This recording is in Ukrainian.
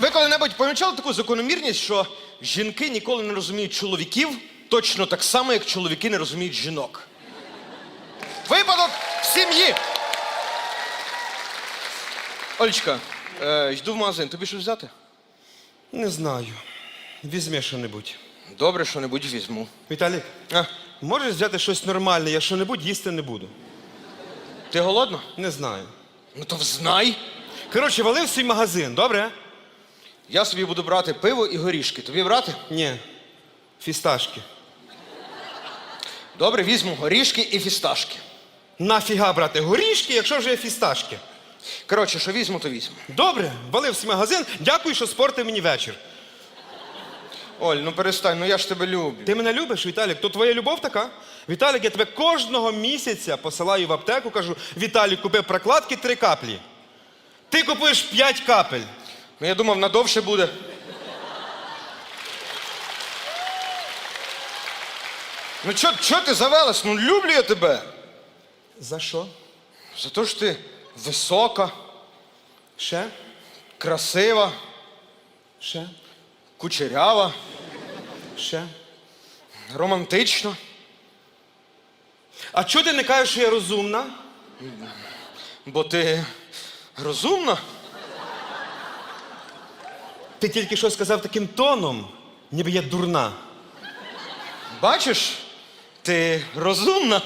Ви коли-небудь помічали таку закономірність, що жінки ніколи не розуміють чоловіків точно так само, як чоловіки не розуміють жінок. Випадок в сім'ї. Олечка, е, йду в магазин, тобі щось взяти? Не знаю. Візьми що-небудь. Добре, що-небудь візьму. Віталік, А, можеш взяти щось нормальне, я що-небудь їсти не буду. ти голодна? Не знаю. Ну то взнай. Коротше, вали в свій магазин, добре? Я собі буду брати пиво і горішки. Тобі брати? Ні. Фісташки. Добре, візьму горішки і фісташки. Нафіга брати горішки, якщо вже є фісташки. Коротше, що візьму, то візьму. Добре, вали в свій магазин. Дякую, що спортив мені вечір. Оль, ну перестань, ну я ж тебе люблю. Ти мене любиш, Віталік? То твоя любов така? Віталік, я тебе кожного місяця посилаю в аптеку, кажу, Віталік, купи прокладки три каплі. Ти купуєш п'ять капель. Ну я думав, надовше буде. Ну чо, чо ти завелась? Ну люблю я тебе. За що? За те, що ти висока, Ще? красива, Ще? кучерява, Ще? романтична. А чого ти не кажеш, що я розумна? Бо ти розумна. Ти тільки що сказав таким тоном, ніби я дурна. Бачиш, ти розумна.